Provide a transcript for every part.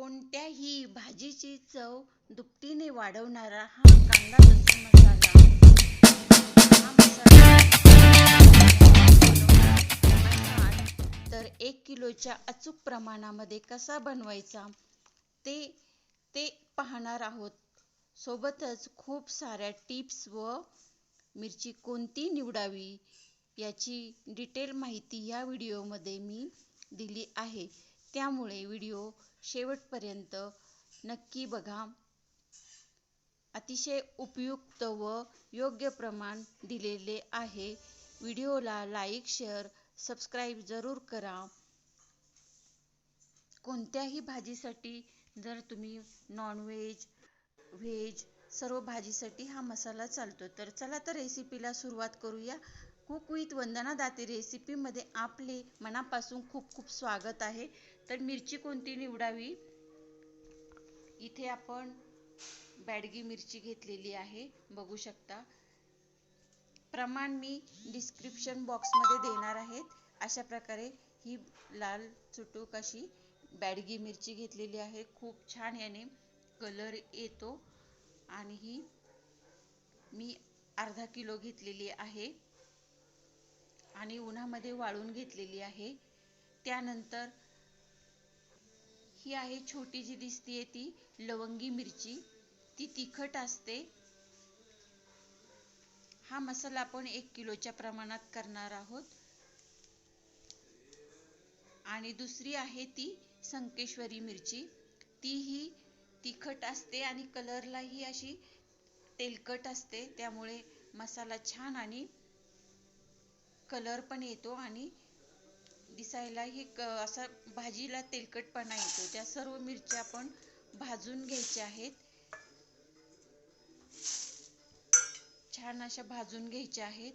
कोणत्याही भाजीची चव दुपटीने वाढवणारा हा कांदा लसूण मसाला. हा मसाला तर एक किलोच्या अचूक प्रमाणामध्ये कसा बनवायचा ते ते पाहणार आहोत. सोबतच खूप साऱ्या टिप्स व मिरची कोणती निवडावी याची डिटेल माहिती या व्हिडिओमध्ये मी दिली आहे. त्यामुळे व्हिडिओ शेवटपर्यंत नक्की बघा. अतिशय उपयुक्त व योग्य प्रमाण दिलेले आहे. व्हिडिओला लाईक शेअर सबस्क्राईब जरूर करा. कोणत्याही भाजीसाठी जर तुम्ही नॉनव्हेज व्हेज सर्व भाजीसाठी हा मसाला चालतो तर चला तर रेसिपीला सुरुवात करूया. कुक विथ वंदना दाते रेसिपीमध्ये आपले मनापासून खूप खूप स्वागत आहे. तर मिरची कोणती निवडावी? इथे आपण बॅडगी मिरची घेतलेली आहे बघू शकता. प्रमाण मी डिस्क्रिप्शन बॉक्समध्ये देणार आहेत. अशा प्रकारे ही लाल चुटूक अशी बॅडगी मिरची घेतलेली आहे. खूप छान याने कलर येतो. आणि ही मी अर्धा किलो घेतलेली आहे. आणि उन्हामध्ये वाळून घेतलेली आहे. त्यानंतर ही आहे छोटी जी दिसतीये ती लवंगी मिरची. ती तिखट असते. हा मसाला आपण एक किलोच्या प्रमाणात करणार आहोत. आणि दुसरी आहे ती संकेश्वरी मिरची. ती ही तिखट असते आणि कलरला ही अशी तेलकट असते. त्यामुळे मसाला छान आणि कलर पण येतो आणि दिसायलाही क असा भाजीला तेलकटपणा येतो. त्या सर्व मिरच्या आपण भाजून घ्यायच्या आहेत. छान अशा भाजून घ्यायच्या आहेत.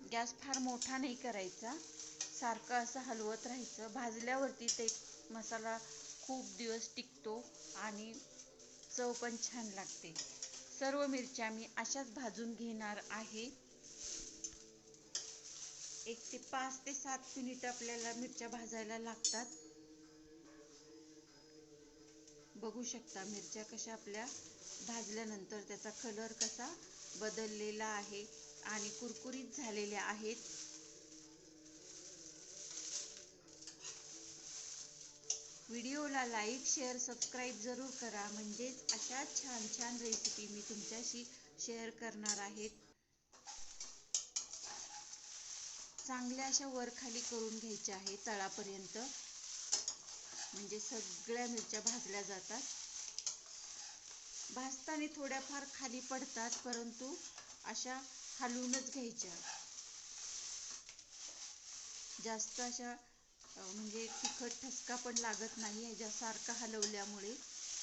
गॅस फार मोठा नाही करायचा. सारखं असं हलवत राहायचं. भाजल्यावरती ते मसाला खूप दिवस टिकतो आणि चव पण छान लागते. सर्व मिरच्या मी अशाच भाजून घेणार आहे. एक ते पाच ते सात मिनिट आपल्याला मिरच्या भाजायला लागतात. बघू शकता मिरच्या कशा आपल्या भाजल्यानंतर त्याचा कलर कसा बदललेला आहे आणि कुरकुरीत झालेल्या आहेत. व्हिडिओला लाईक शेअर सबस्क्राईब जरूर करा. म्हणजेच अशा छान छान रेसिपी मी तुमच्याशी शेअर करणार आहेत चांगल्या अशा वर खाली करून घ्यायच्या आहे तळापर्यंत. म्हणजे सगळ्या मिरच्या भाजल्या जातात. भाजताना थोड्याफार खाली पडतात परंतु अशा हलवूनच घ्यायच्या. जास्त अशा म्हणजे तिखट ठसका पण लागत नाही ह्याच्या सारखा हलवल्यामुळे.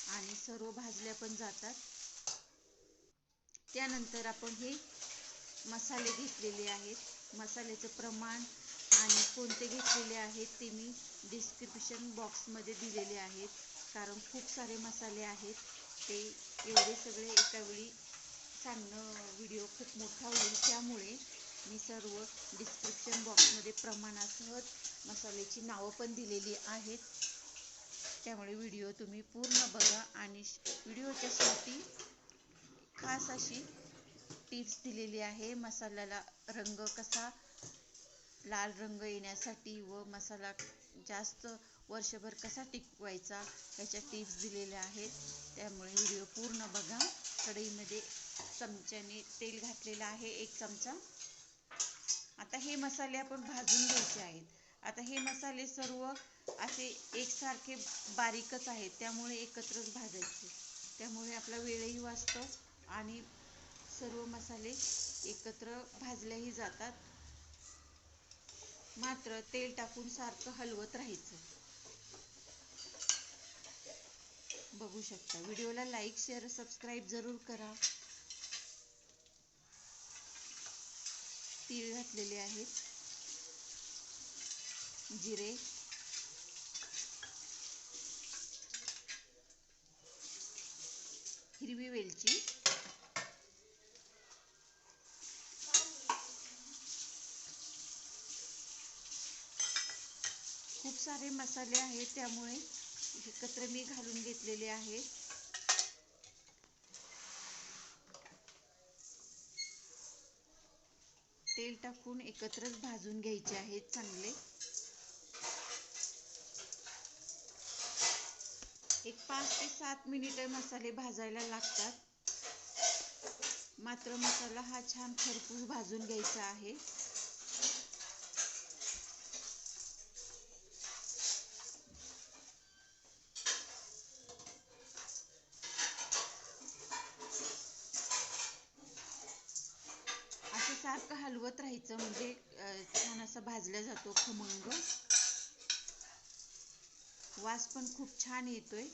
आणि सर्व भाजल्या पण जातात. त्यानंतर आपण हे मसाले घेतलेले आहेत. मसाल्याचं प्रमाण आणि कोणते घेतलेले आहेत ते मी डिस्क्रिप्शन बॉक्समध्ये दिलेले आहेत. कारण खूप सारे मसाले आहेत. ते एवढे सगळे एका वेळी सांगणं व्हिडिओ खूप मोठा होईल. त्यामुळे मी सर्व डिस्क्रिप्शन बॉक्समध्ये प्रमाणासह मसाल्याची नावं पण दिलेली आहेत. त्यामुळे व्हिडिओ तुम्ही पूर्ण बघा आणि व्हिडिओच्या शेवटी खास अशी टिप्स दिलेली आहे. मसाल्याला रंग कसा लाल रंग येण्यासाठी व मसाला जास्त वर्षभर कसा टिकवायचा याच्या टिप्स दिलेल्या आहेत. त्यामुळे व्हिडिओ पूर्ण बघा. कढईमध्ये चमच्याने तेल घातलेलं आहे एक चमचा. आता हे मसाले आपण भाजून घ्यायचे आहेत. आता हे मसाले सर्व असे एकसारखे बारीकच आहेत. त्यामुळे एकत्रच भाजायचे. त्यामुळे आपला वेळही वाचतो आणि सर्व मसाले एकत्र भाजलेही जातात. मात्र तेल टाकून सारखं हलवत राहायचं. बघू शकता. व्हिडिओला लाईक शेअर सबस्क्राईब जरूर करा. तीळ घातलेले आहेत. जिरे. हिरवी वेलची खूप सारे मसाले आहेत त्यामुळे एकत्र मी घालून घेतलेले आहेत तेल टाकून एकत्रच भाजून घ्यायचे आहेत चांगले. एक पाच ते सात मिनिट मसाले भाजायला लागतात. मात्र मसाला हा छान खरपूस भाजून घ्यायचा आहे. हलवत म्हणजे छान असा भाजला जातो खमंग. वास पण खूप छान येतोय.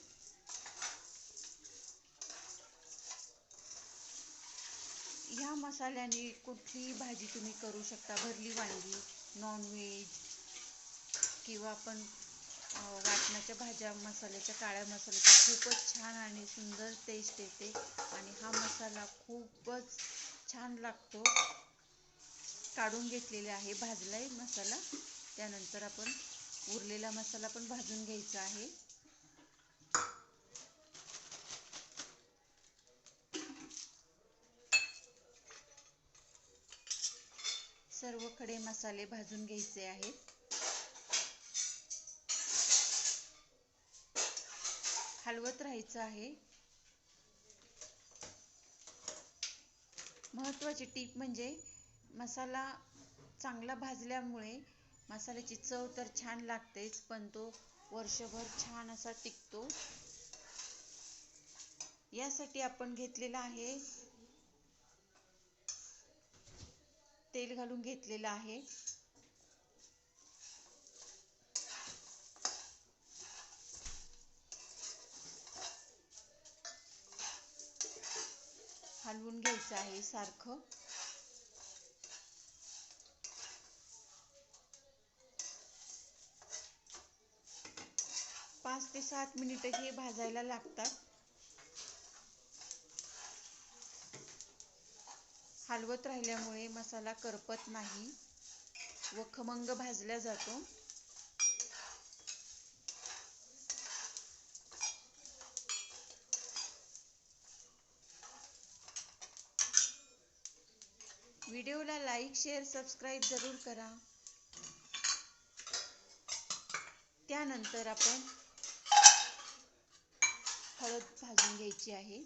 ह्या मसाल्याने कुठलीही भाजी तुम्ही करू शकता. भरली वांगी नॉनव्हेज किंवा आपण वाटण्याच्या वाटणाच्या भाज्या मसाल्याच्या काळ्या मसाल्याच्या खूपच छान आणि सुंदर टेस्ट येते. आणि हा मसाला खूपच छान लागतो. काढून घेतलेले आहे भाजलाय मसाला. त्यानंतर आपण उरलेला मसाला पण भाजून घ्यायचा आहे. सर्व खडे मसाले भाजून घ्यायचे आहेत. हलवत राहायचं आहे. महत्त्वाची टीप म्हणजे मसाला चांगला भाजल्यामुळे मसाल्याची चव तर छान लागतेच पण तो वर्षभर छान असा टिकतो. यासाठी आपण घेतलेला आहे तेल घालून घेतलेलं आहे. हलवून घ्यायचं आहे सारखं. पाच ते सात मिनिटं हे भाजायला लागतात. हलवत राहिल्यामुळे मसाला करपत नाही व खमंग भाजला जातो. व्हिडिओला लाईक शेअर सबस्क्राईब जरूर करा. त्यानंतर आपण हळद भाजून घ्यायची आहे.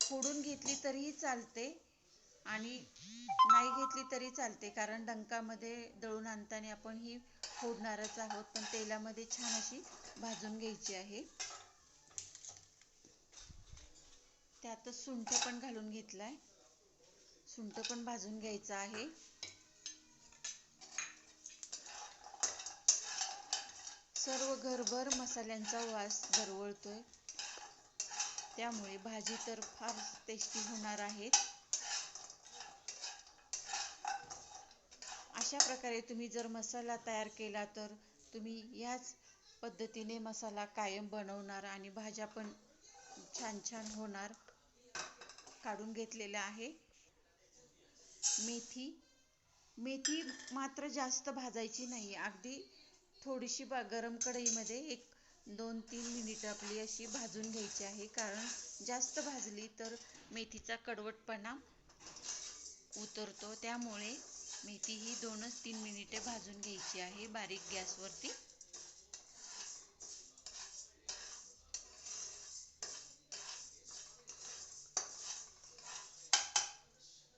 फोडून घेतली तरीही चालते आणि नाही घेतली तरी चालते कारण डंकामध्ये दळून आणताना आपण ही फोडणारच आहोत पण तेलामध्ये छान अशी भाजून घ्यायची आहे. त्यातच सुंठ पण घालून घेतलाय. सुंठ पण भाजून घ्यायचं आहे. सर्व घरभर मसाल्यांचा वास दरवळतोय. त्यामुळे भाजी तर फार टेस्टी होणार आहे. अशा प्रकारे तुम्ही जर मसाला तयार केला तर तुम्ही याच पद्धतीने मसाला कायम बनवणार आणि भाज्या पण छान छान होणार. काढून घेतलेलं आहे. मेथी मेथी मात्र जास्त भाजायची नाही. अगदी थोडीशी बा गरम कढईमध्ये एक दोन तीन मिनिटं आपली अशी भाजून घ्यायची आहे. कारण जास्त भाजली तर मेथीचा कडवटपणा उतरतो. त्यामुळे मेथी ही दोनच तीन मिनिटे भाजून घ्यायची आहे बारीक गॅसवरती.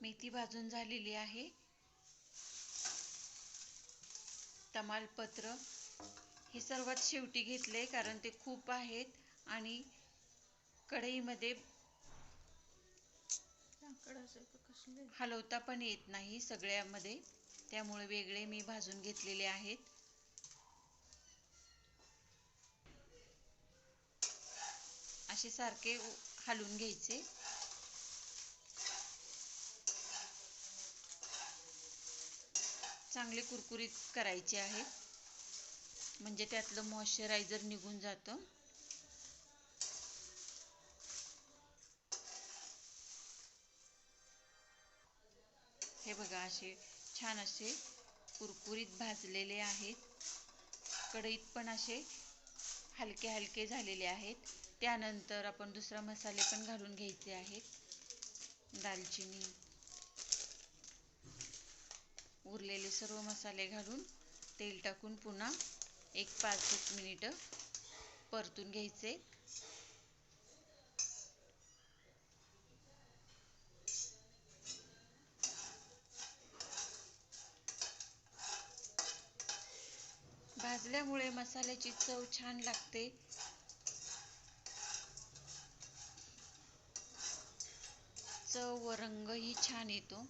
मेथी भाजून झालेली आहे. तमालपत्र हे सर्वात शेवटी घेतले कारण ते खूप आहेत आणि कढईमध्ये हलवता पण येत नाही सगळ्यामध्ये. त्यामुळे वेगळे मी भाजून घेतलेले आहेत. असे सारखे हलवून घ्यायचे. चांगले कुरकुरीत करायचे आहेत म्हणजे त्यातलं मॉइश्चरायझर निघून जातं. हे बघा असे छान असे कुरकुरीत भाजलेले आहेत. कढईत पण असे हलके हलके झालेले आहेत. त्यानंतर आपण दुसरा मसाले पण घालून घ्यायचे आहेत. दालचिनी. उरलेले सर्व मसाले घालून तेल टाकून पुन्हा एक पाच एक मिनिटं परतून घ्यायचे. भाजल्यामुळे मसाल्याची चव छान लागते. चव व रंगही छान येतो.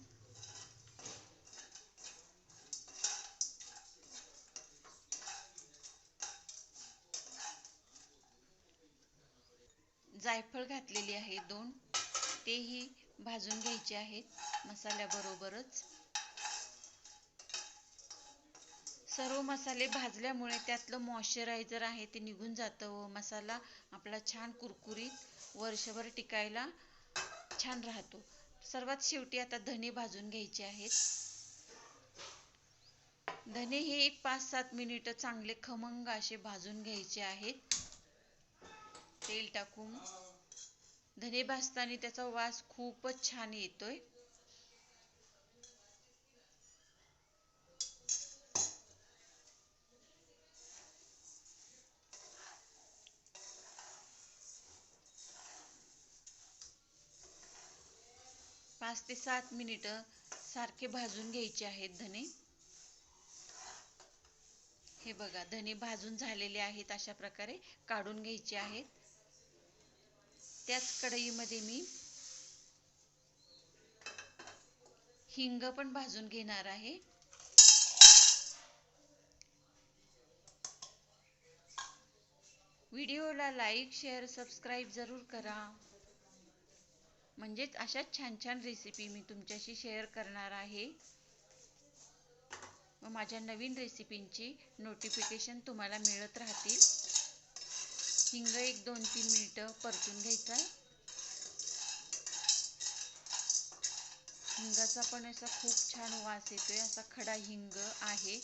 जायफळ घातलेली आहे दोन. तेही भाजून घ्यायचे आहेत. मसाल्याबरोबरच सर्व मसाले भाजल्यामुळे त्यातलं मॉइश्चरायझर आहे ते निघून जातं व मसाला आपला छान कुरकुरीत वर्षभर टिकायला छान राहतो. सर्वात शेवटी आता धने भाजून घ्यायचे आहेत. धने हे एक पाच सात मिनिटं चांगले खमंग असे भाजून घ्यायचे आहेत. तेल टाकून धने भाजताना त्याचा वास खूपच छान येतोय. पाच ते सात मिनिट सारखे भाजून घ्यायचे आहेत धने. हे बघा धने भाजून झालेले आहेत अशा प्रकारे काढून घ्यायचे आहेत. त्याच कढईमध्ये मी हिंग पण भाजून घेणार आहे. व्हिडिओला लाईक शेअर सबस्क्राईब जरूर करा. म्हणजेच अशाच छान छान रेसिपी मी तुमच्याशी शेअर करणार आहे. व माझ्या नवीन रेसिपींची नोटिफिकेशन तुम्हाला मिळत राहतील. हिंग एक दोन तीन मिनिटं परतून घ्यायचा. हिंगाचा पण असा खूप छान वास येतोय असा खडा हिंग आहे.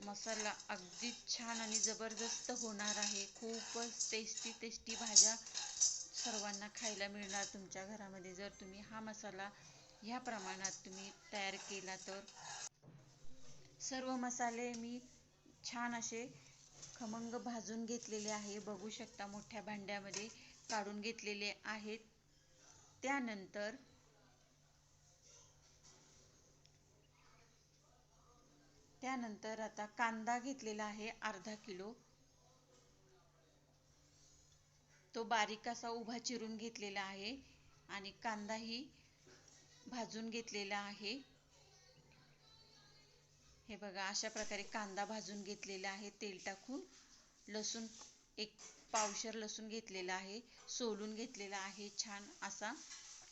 मसाला अगदी छान आणि जबरदस्त होणार आहे. खूपच टेस्टी टेस्टी भाज्या सर्वांना खायला मिळणार तुमच्या घरामध्ये. जर तुम्ही हा मसाला ह्या प्रमाणात तुम्ही तयार केला तर. सर्व मसाले मी छान असे खमंग भाजून घेतलेले आहे. बघू शकता मोठ्या भांड्यामध्ये काढून घेतलेले आहेत. त्यानंतर त्यानंतर आता कांदा घेतलेला आहे अर्धा किलो. तो बारीक असा उभा चिरून घेतलेला आहे आणि कांदाही भाजून घेतलेला आहे. हे बघा अशा प्रकारे कांदा भाजून घेतलेला आहे तेल टाकून. लसूण एक पावशर लसूण घेतलेला आहे सोलून घेतलेला आहे छान असा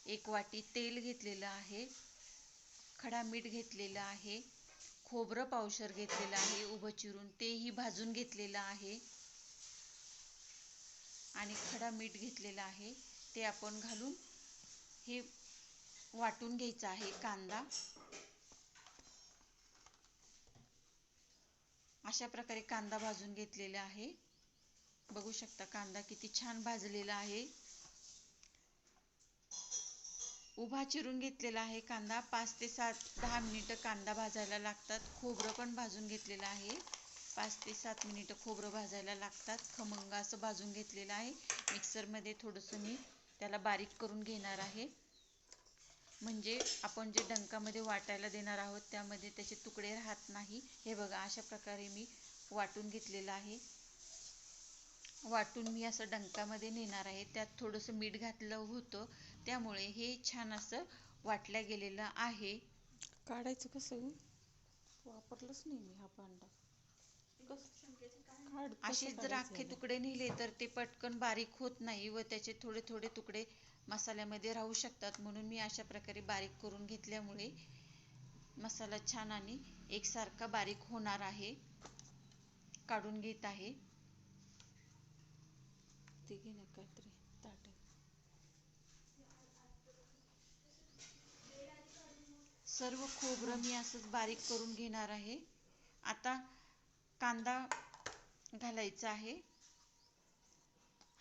एक वाटी तेल घेतलेलं आहे. खडा मीठ घेतलेलं आहे खोबरं पावशर घेतलेलं आहे उभं चिरून तेही भाजून घेतलेलं आहे. आणि खडा मीठ घेतलेलं आहे ते आपण घालून हे वाटून घ्यायचं आहे कांदा. अशा प्रकारे कांदा भाजून घेतलेला आहे. बघू शकता कांदा किती छान भाजलेला आहे. उभा चिरून घेतलेला आहे कांदा. पाच ते सात दहा मिनिटं कांदा भाजायला लागतात. खोबरं पण भाजून घेतलेलं आहे. पाच ते सात मिनिटं खोबरं भाजायला लागतात. खमंग असं भाजून घेतलेलं आहे. मिक्सरमध्ये थोडंसं मी त्याला बारीक करून घेणार आहे. म्हणजे आपण जे डंकामध्ये वाटायला देणार आहोत त्यामध्ये त्याचे तुकडे राहत नाही. हे बघा अशा प्रकारे मी वाटून घेतलेलं आहे. वाटून मी असं डंकामध्ये नेणार आहे. त्यात थोडंसं मीठ घातलं होतं त्यामुळे हे छान असं वाटलं गेलेलं आहे. काढायचं कसं वापरलंच नाही मी हा पांडा असे जर अख्खे तुकडे नेले तर ते पटकन बारीक होत नाही व त्याचे थोडे थोडे तुकडे मसाल्यामध्ये राहू शकतात. म्हणून मी अशा प्रकारे बारीक करून घेतल्यामुळे मसाला छान आणि एकसारखा बारीक होणार आहे. काढून घेत आहे. ते घे ना काहीतरी ताट. सर्व खोबरं मी असंच बारीक करून घेणार आहे. आता कांदा घालायचा आहे.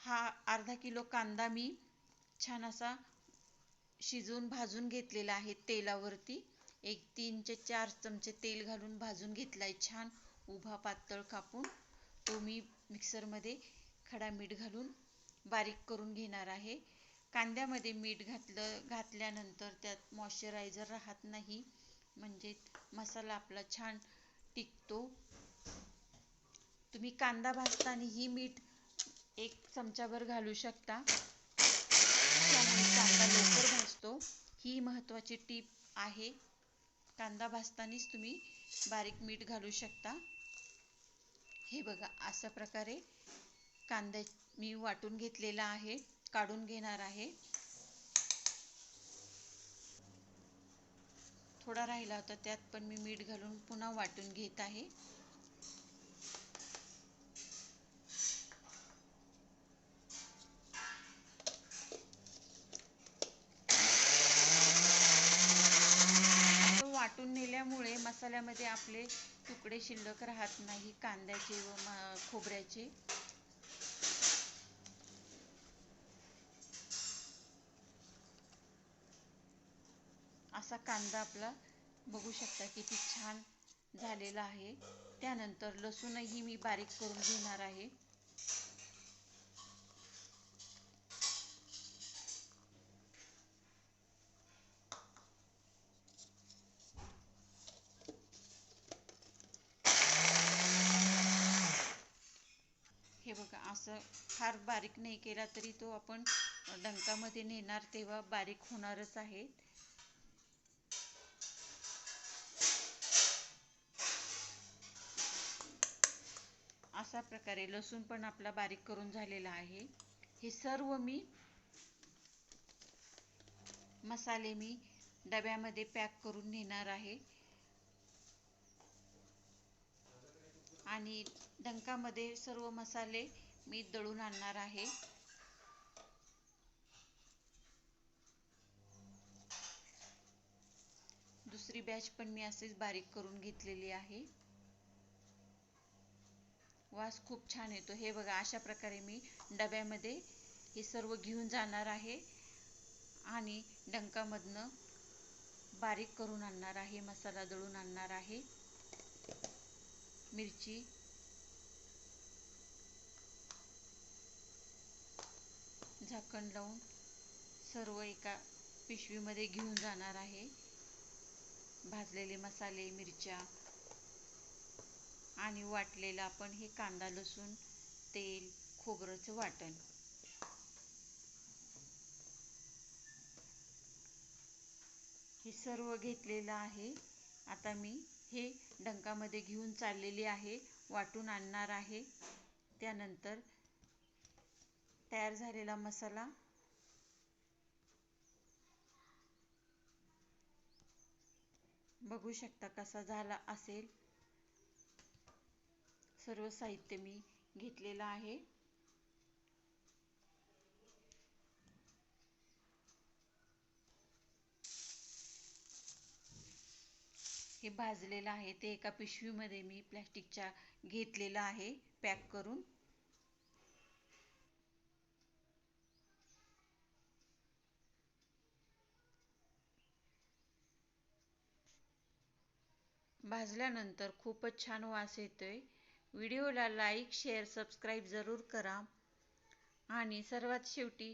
हा अर्धा किलो कांदा मी छान असा शिजवून भाजून घेतलेला आहे तेलावरती. एक तीन ते चार चमचे तेल घालून भाजून घेतला आहे छान. उभा पातळ कापून. तो मी मिक्सरमध्ये खडा मीठ घालून बारीक करून घेणार आहे. कांद्यामध्ये मीठ घातलं घातल्यानंतर त्यात मॉइश्चरायझर राहत नाही. म्हणजे मसाला आपला छान टिकतो. तुम्ही कांदा भाजतानाही मीठ एक चमचाभर घालू शकता. शकतो ही महत्त्वाची टीप आहे. कांदा भाजतानाच तुम्ही बारीक मीठ घालू शकता. हे बघा अशा प्रकारे कांदा मी वाटून घेतलेला आहे काढून घेणार आहे. थोडा राहिला होता त्यात पण मी मीठ घालून पुन्हा वाटून घेत आहे वाटून नेल्यामुळे मसाल्यामध्ये आपले तुकडे शिल्लक राहत नाही कांद्याचे व खोबऱ्याचे. असा कांदा आपला बघू शकता किती छान झालेला आहे. त्यानंतर लसूणही मी बारीक करून घेणार आहे हे बघा असं फार बारीक नाही केला तरी तो आपण डंकामध्ये नेणार तेव्हा बारीक होणारच आहे. अशा प्रकारे लसूण पण आपला बारीक करून झालेला आहे. हे सर्व मी मसाले मी डब्यामध्ये पॅक करून नेणार आहे. आणि डंकामध्ये सर्व मसाले मी दळून आणणार आहे. दुसरी बॅच पण मी असेच बारीक करून घेतलेली आहे. वास खूप छान येतो. हे बघा अशा प्रकारे मी डब्यामध्ये हे सर्व घेऊन जाणार आहे आणि डंकामधनं बारीक करून आणणार आहे मसाला दळून आणणार आहे. मिरची झाकण लावून सर्व एका पिशवीमध्ये घेऊन जाणार आहे. भाजलेले मसाले मिरच्या आणि वाटलेलं आपण हे कांदा लसूण तेल खोबरंचं वाटण. हे सर्व घेतलेलं आहे. आता मी हे डंकामध्ये घेऊन चाललेली आहे. वाटून आणणार आहे. त्यानंतर तयार झालेला मसाला. बघू शकता कसा झाला असेल. सर्व साहित्य मी घेतलेलं आहे. हे भाजलेलं आहे. ते एका पिशवीमध्ये मी प्लॅस्टिकच्या घेतलेलं आहे पॅक करून. भाजल्यानंतर खूपच छान वास येतोय. व्हिडिओला लाईक शेअर सबस्क्राईब जरूर करा. आणि सर्वात शेवटी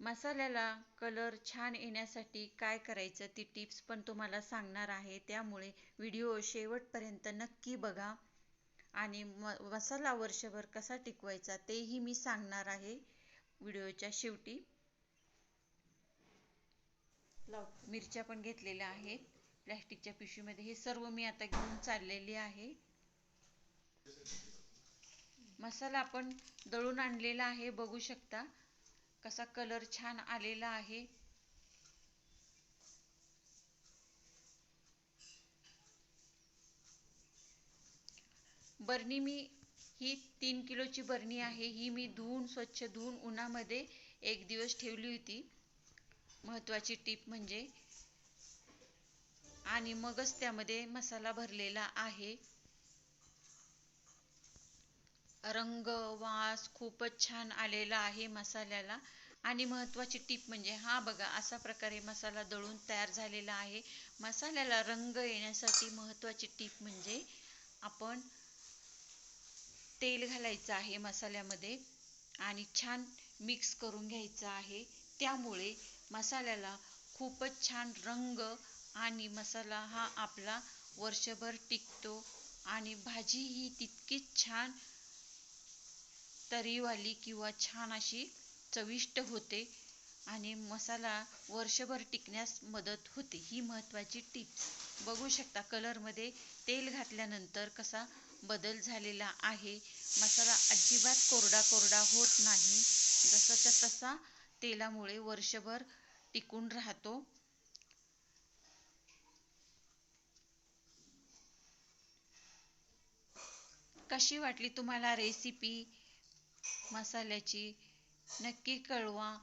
मसाल्याला कलर छान येण्यासाठी काय करायचं ती टिप्स पण तुम्हाला सांगणार आहे. त्यामुळे व्हिडिओ शेवटपर्यंत नक्की बघा. आणि म मसाला वर्षभर कसा टिकवायचा तेही मी सांगणार आहे व्हिडिओच्या शेवटी. मिरच्या पण घेतलेल्या आहेत. प्लॅस्टिकच्या पिशवीमध्ये. हे सर्व मी आता घेऊन चाललेली आहे. मसाला आपण दळून आणलेला आहे बघू शकता. कसा कलर छान आलेला आहे. बरणी मी ही तीन किलोची बरणी आहे. ही मी धुवून स्वच्छ धुवून उन्हामध्ये एक दिवस ठेवली होती. महत्त्वाची टीप म्हणजे आणि मगच त्यामध्ये मसाला भरलेला आहे. रंग वास खूपच छान आलेला आहे मसाल्याला. आणि महत्त्वाची टीप म्हणजे हा बघा अशा प्रकारे मसाला दळून तयार झालेला आहे. मसाल्याला रंग येण्यासाठी महत्त्वाची टीप म्हणजे आपण तेल घालायचं आहे मसाल्यामध्ये आणि छान मिक्स करून घ्यायचं आहे. त्यामुळे मसाल्याला खूपच छान रंग आणि मसाला हा आपला वर्षभर टिकतो. आणि भाजी ही तितकीच छान तरीवाली किंवा छान अशी चविष्ट होते. आणि मसाला वर्षभर टिकण्यास मदत होते. ही महत्त्वाची टिप्स. बघू शकता कलरमध्ये तेल घातल्यानंतर कसा बदल झालेला आहे. मसाला अजिबात कोरडा कोरडा होत नाही. जसाच्या तसा तेलामुळे वर्षभर टिकून राहतो. कशी वाटली तुम्हाला रेसिपी मसाल्याची नक्की कळवा.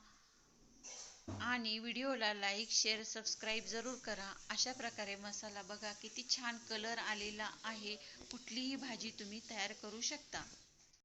आणि व्हिडिओला लाईक शेअर सबस्क्राईब जरूर करा. अशा प्रकारे मसाला बघा किती छान कलर आलेला आहे. कुठलीही भाजी तुम्ही तयार करू शकता.